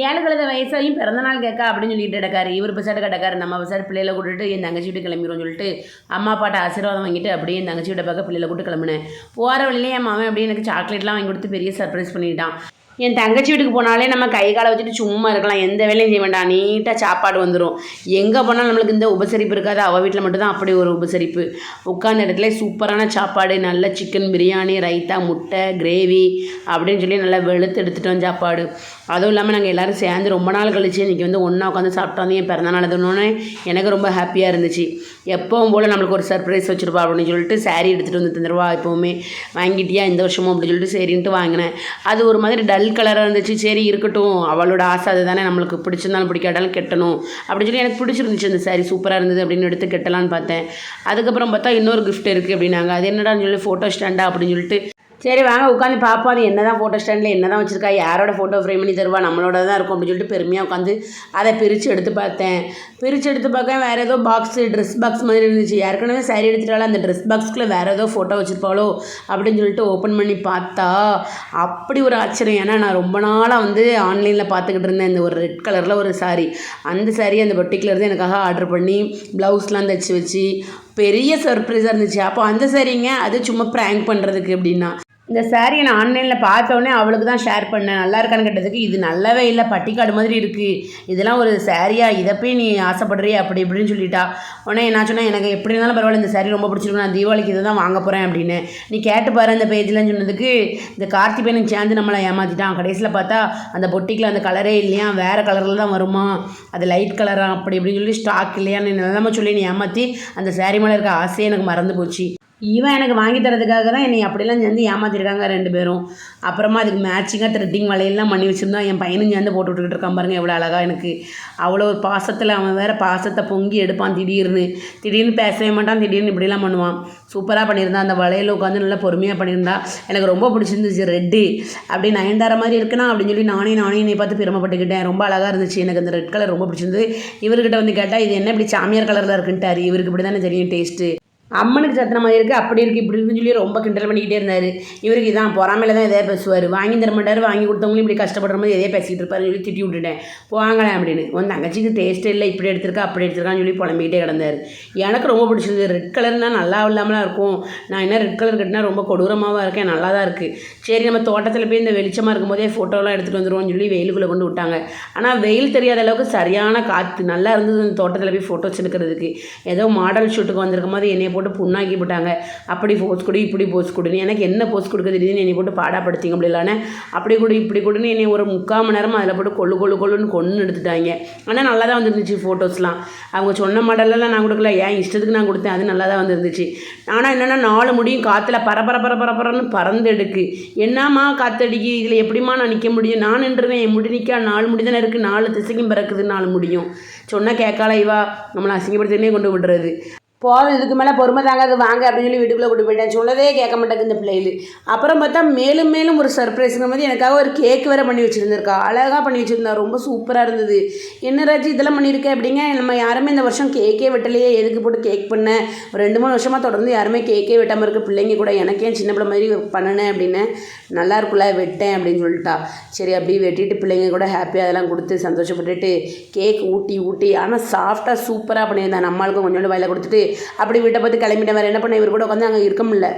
ஏழு கழுத வயசாயும் பிறந்தநாள் கேட்கா அப்படின்னு சொல்லிட்டு கிடக்காரு. இவர் பசாட்டு கிடக்காரு. நம்ம பசாட்டு பிள்ளையில கூட்டுட்டு என் தங்கச்சி விட்டு கிளம்பிடுவோம்னு சொல்லிட்டு அம்மா அப்பாட்ட ஆசீர்வாதம் வாங்கிட்டு அப்படியே என் தங்கச்சி விட்ட பார்க்க பிள்ளையில கூட்டு கிளம்புனேன். போகிற வழியிலே என் மாமன் அப்படியே எனக்கு சாக்லேட்லாம் வாங்கி கொடுத்து பெரிய சர்ப்ரைஸ் பண்ணிட்டான். என் தங்கச்சி வீட்டுக்கு போனாலே நம்ம கை காலை வச்சுட்டு சும்மா இருக்கலாம். எந்த வேலையும் செய்ய வேண்டாம். நீட்டாக சாப்பாடு வந்துடும் எங்கே போனாலும் நம்மளுக்கு இந்த உபசரிப்பு இருக்காது. அவள் வீட்டில் மட்டும்தான் அப்படி ஒரு உபசரிப்பு. உட்கார்ந்த இடத்துல சூப்பரான சாப்பாடு நல்ல சிக்கன் பிரியாணி ரைத்தா முட்டை கிரேவி அப்படின்னு சொல்லி நல்லா வெளுத்து எடுத்துட்டோம் சாப்பாடு. அதுவும் இல்லாமல் நாங்கள் எல்லோரும் சேர்ந்து ரொம்ப நாள் கழிச்சு இன்றைக்கி வந்து ஒன்றா உட்காந்து சாப்பிட்டோம் வந்து என் பிறந்தநாள் அதுனோடனே எனக்கு ரொம்ப ஹாப்பியாக இருந்துச்சு. எப்பவும் போல் நம்மளுக்கு ஒரு சர்ப்ரைஸ் வச்சுருப்பா அப்படின்னு சொல்லிட்டு saree எடுத்துகிட்டு வந்து தந்துடுவா எப்போவுமே வாங்கிட்டியா இந்த வருஷமும் அப்படின்னு சொல்லிட்டு சரின்ட்டு வாங்கினேன். அது ஒரு மாதிரி டல் கலராக இருந்துச்சு சரி இருக்கட்டும் அவளோட ஆசை அதுதானே நம்மளுக்கு பிடிச்சிருந்தாலும் பிடிக்காட்டாலும் கெட்டணும். அப்படின்னு சொல்லி எனக்கு பிடிச்சிருந்துச்சு அந்த saree சூப்பராக இருந்தது அப்படின்னு எடுத்து கெட்டலான்னு பார்த்தேன். அதுக்கப்புறம் பார்த்தா இன்னொரு கிஃப்ட் இருக்குது அப்படின்னாங்க. அது என்னடான்னு சொல்லி ஃபோட்டோ ஸ்டாண்டா அப்படின்னு சொல்லிட்டு சரி வாங்க உட்காந்து பார்ப்போம் அது என்ன தான் ஃபோட்டோ ஸ்டாண்டில் என்ன தான் வச்சுருக்கா யாரோட ஃபோட்டோ ஃப்ரேம் பண்ணி தருவா? நம்மளோட தான் இருக்கும். அப்படின்னு சொல்லிட்டு பெருமையாக உட்காந்து அதை பிரித்து எடுத்து பார்த்தேன். பிரித்து எடுத்து பார்க்க வேறு ஏதோ பாக்ஸு ட்ரெஸ் பாக்ஸ் மாதிரி இருந்துச்சு. ஏற்கனவே சாரி எடுத்துட்டாலும் அந்த ட்ரெஸ் பாக்ஸ்க்குள்ளே வேறு ஏதோ ஃபோட்டோ வச்சுருப்பாளோ? அப்படின்னு சொல்லிட்டு ஓப்பன் பண்ணி பார்த்தா அப்படி ஒரு ஆச்சரியம். ஏன்னா நான் ரொம்ப நாளாக வந்து ஆன்லைனில் பார்த்துக்கிட்டு இருந்தேன். இந்த ஒரு ரெட் கலரில் ஒரு saree. அந்த saree அந்த பொட்டிக்கில் இருந்து எனக்காக ஆர்டர் பண்ணி ப்ளவுஸ்லாம் தைச்சி வச்சு பெரிய சர்ப்ரைஸாக இருந்துச்சு. அப்போ அந்த சரிங்க அது சும்மா ப்ராங்க் பண்ணுறதுக்கு அப்படின்னா. இந்த சாரியை நான் ஆன்லைனில் பார்த்தோன்னே அவளுக்கு தான் ஷேர் பண்ணேன். நல்லா இருக்கான்னு கேட்டதுக்கு இது நல்லாவே இல்லை பட்டிக்காடு மாதிரி இருக்குது இதெல்லாம் ஒரு சாரியா இதை போய் நீ ஆசைப்படுறிய அப்படி இப்படின்னு சொல்லிட்டா. உடனே நான் சொன்னேன் எனக்கு எப்படி இருந்தாலும் பரவாயில்ல இந்த சாரி ரொம்ப பிடிச்சிருக்கு நான் தீபாவளிக்கு இதை தான் வாங்க போகிறேன் அப்படின்னு. நீ கேட்டு பாரு அந்த பேஜ்லன்னு சொன்னதுக்கு இந்த கார்த்திபேனுக்கு சேர்ந்து நம்மளை ஏமாற்றிட்டான் கடைசியில் பார்த்தா அந்த பொட்டிக்கில் அந்த கலரே இல்லையா வேறு கலரில் தான் வருமா அது லைட் கலராக அப்படி இப்படின்னு சொல்லி ஸ்டாக் இல்லையான்னு நிலமை சொல்லி நீ ஏமாற்றி அந்த சாரி மேலே இருக்க ஆசையே எனக்கு மறந்து போச்சு. இவன் எனக்கு வாங்கி தரதுக்காக தான் என்னை அப்படிலாம் சேர்ந்து ஏமாத்திருக்காங்க ரெண்டு பேரும். அப்புறமா அதுக்கு மேட்சிங்காக த்ரெட்டிங் வலையெல்லாம் பண்ணி வச்சுருந்தான் என் பையனும் சேர்ந்து போட்டு விட்டுக்கிட்டு இருக்கான் பாருங்க எவ்வளோ அழகாக எனக்கு. அவ்வளோ ஒரு பாசத்தில் அவன் வேற பாசத்தை பொங்கி எடுப்பான் திடீர்னு. திடீர்னு பேசவே மாட்டான் திடீர்னு இப்படிலாம் பண்ணுவான். சூப்பராக பண்ணியிருந்தான் அந்த வலையில் உட்காந்து நல்லா பொறுமையாக பண்ணியிருந்தா எனக்கு ரொம்ப பிடிச்சிருந்துச்சு ரெட்டு அப்படி நயன்தார மாதிரி இருக்குன்னா அப்படின்னு சொல்லி நானே நானே என்னை பார்த்து பெருமைப்பட்டுக்கிட்டேன். ரொம்ப அழகாக இருந்துச்சு எனக்கு அந்த ரெட் கலர் ரொம்ப பிடிச்சிருந்தது. இவர்கிட்ட வந்து கேட்டால் இது என்ன இப்படி சாமியார் கலரில் இருக்குன்ட்டார். இவருக்கு இப்படி தானே தெரியும் டேஸ்ட்டு அம்மனுக்கு சத்தின மாதிரி இருக்குது அப்படி இருக்குது இப்படி இருக்குன்னு சொல்லி ரொம்ப கிண்டல் பண்ணிக்கிட்டே இருந்தார். இவருக்கு இதான் பொறாமையில தான் எதாவது பேசுவார். வாங்கி தர மாட்டார் வாங்கி கொடுத்தவங்களும் இப்படி கஷ்டப்படுற மாதிரி எதையே பேசிக்கிட்டு இருப்பாரு சொல்லி திட்டி விட்டுட்டேன். போவாங்களேன் அப்படின்னு. உன் தங்கச்சிக்கு டேஸ்ட் இல்லை இப்படி எடுத்திருக்கா அப்படி எடுத்திருக்கான்னு சொல்லி புலம்பிக்கிட்டே கிடந்தார். எனக்கு ரொம்ப பிடிச்சிருந்தது. ரெட் கலர்னால் நல்லா இல்லாமலாம் இருக்கும். நான் என்ன ரெட் கலர் கட்டினா ரொம்ப கொடூரமாகவும் இருக்கேன் நல்லா தான் இருக்குது சரி நம்ம தோட்டத்தில் போய் இந்த வெளிச்சமாக இருக்கும்போதே ஃபோட்டோலாம் எடுத்துகிட்டு வந்துருவோம்னு சொல்லி வெயிலுக்குள்ளே கொண்டு விட்டாங்க. ஆனால் வெயில் தெரியாத அளவுக்கு சரியான காற்று நல்லா இருந்தது அந்த தோட்டத்தில் போய் ஃபோட்டோஸ் எடுக்கிறதுக்கு. ஏதோ மாடல் ஷூட்டுக்கு வந்திருக்கும் போது என்னைய போட்டு போட்டு புண்ணாக்கி போட்டாங்க அப்படி போஸ் கொடு இப்படி போஸ் கொடுன்னு. எனக்கு என்ன போஸ் கொடுக்க தெரியுதுன்னு என்னை போட்டு பாடாப்படுத்திங்க அப்படிலானே அப்படி கொடு இப்படி கொடுன்னு என்னை ஒரு முக்கால் மணி நேரமாக அதில் போட்டு கொள்ளு கொள்ளு கொள்ளுன்னு கொன்று எடுத்துட்டாங்க. ஆனால் நல்லா தான் வந்துருந்துச்சு ஃபோட்டோஸ்லாம் அவங்க சொன்ன மாடலெல்லாம் நான் கொடுக்கல. ஏன் இஷ்டத்துக்கு நான் கொடுத்தேன்? அது நல்லா தான் வந்துருந்துச்சு. ஆனால் என்னென்னா நாலு முடியும். காற்றுல பரபர பர பரபரன்னு பறந்து எடுக்கு. என்னம்மா காற்றடிக்கு இதில் எப்படிம்மா நான் நிற்க முடியும்? நான் நின்றுவேன். என் முடி நிற்க நாலு முடி தானே இருக்குது நாலு திசைக்கும் பிறக்குது. நாலு முடியும். சொன்னால் கேட்கால இவா. நம்மளை அசிங்கப்படுத்தினே கொண்டு விடுறது. போதும் இதுக்கு மேலே பொறுமை தாங்காது வாங்க அப்படின்னு சொல்லி வீட்டுக்குள்ளே கூட்டு போயிட்டேன். சொன்னதே கேட்க மாட்டேங்குது இந்த பிள்ளைகள் அப்புறம் பார்த்தா மேலும் மேலும் ஒரு சர்ப்ரைஸுங்கிற மாதிரி எனக்காக ஒரு கேக் வேறு பண்ணி வச்சுருந்துருக்கா. அழகாக பண்ணி வச்சுருந்தா ரொம்ப சூப்பராக இருந்தது. என்ன ராஜி இதெல்லாம் பண்ணியிருக்கேன் அப்படிங்க நம்ம யாருமே இந்த வருஷம் கேக்கே வெட்டலையே எதுக்கு போட்டு கேக் பண்ணேன் ஒரு ரெண்டு மூணு வருஷமாக தொடர்ந்து யாருமே கேக்கே வெட்டாமல் இருக்க பிள்ளைங்க கூட எனக்கே சின்ன பிள்ளை மாதிரி பண்ணினேன் அப்படின்னு நல்லா இருக்குல்ல வெட்டேன் அப்படின்னு சொல்லிட்டா. சரி அப்படியே வெட்டிட்டு பிள்ளைங்க கூட ஹாப்பியாக அதெல்லாம் கொடுத்து சந்தோஷப்பட்டுட்டு கேக் ஊட்டி ஊட்டி ஆனால் சாஃப்டாக சூப்பராக பண்ணியிருந்தேன் நம்மளுக்கும் கொஞ்சோண்டு வயலை கொடுத்துட்டு அப்படி வீட்டை பார்த்து கிளம்பிட்டேன் வேறு என்ன பண்ண? இவர் கூட உட்காந்து அங்கே இருக்க முடியல.